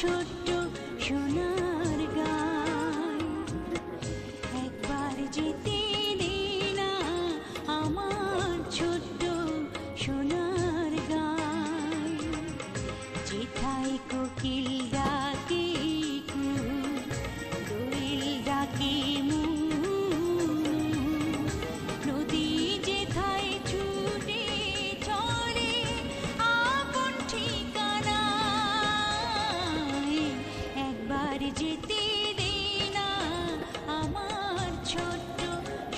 ছোট্ট সোনার গান। একবার যেতে দিনা আমার ছোট্ট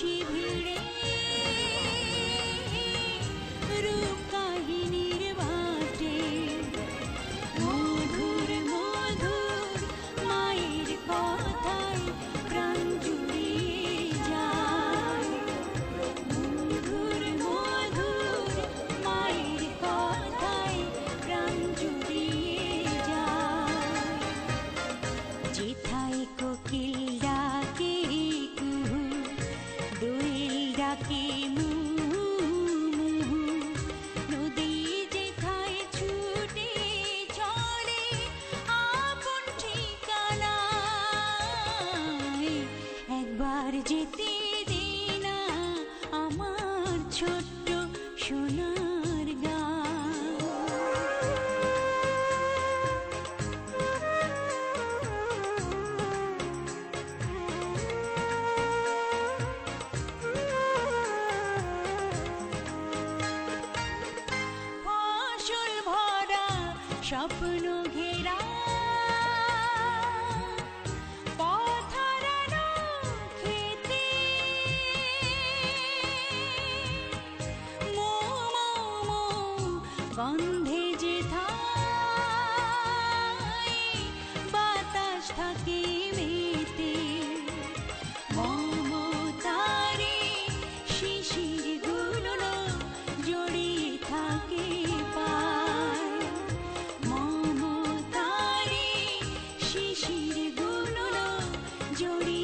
she যেতে দে না আমার ছোট্ট সোনার গা স্বপ্ন ঘেরা जोड़ी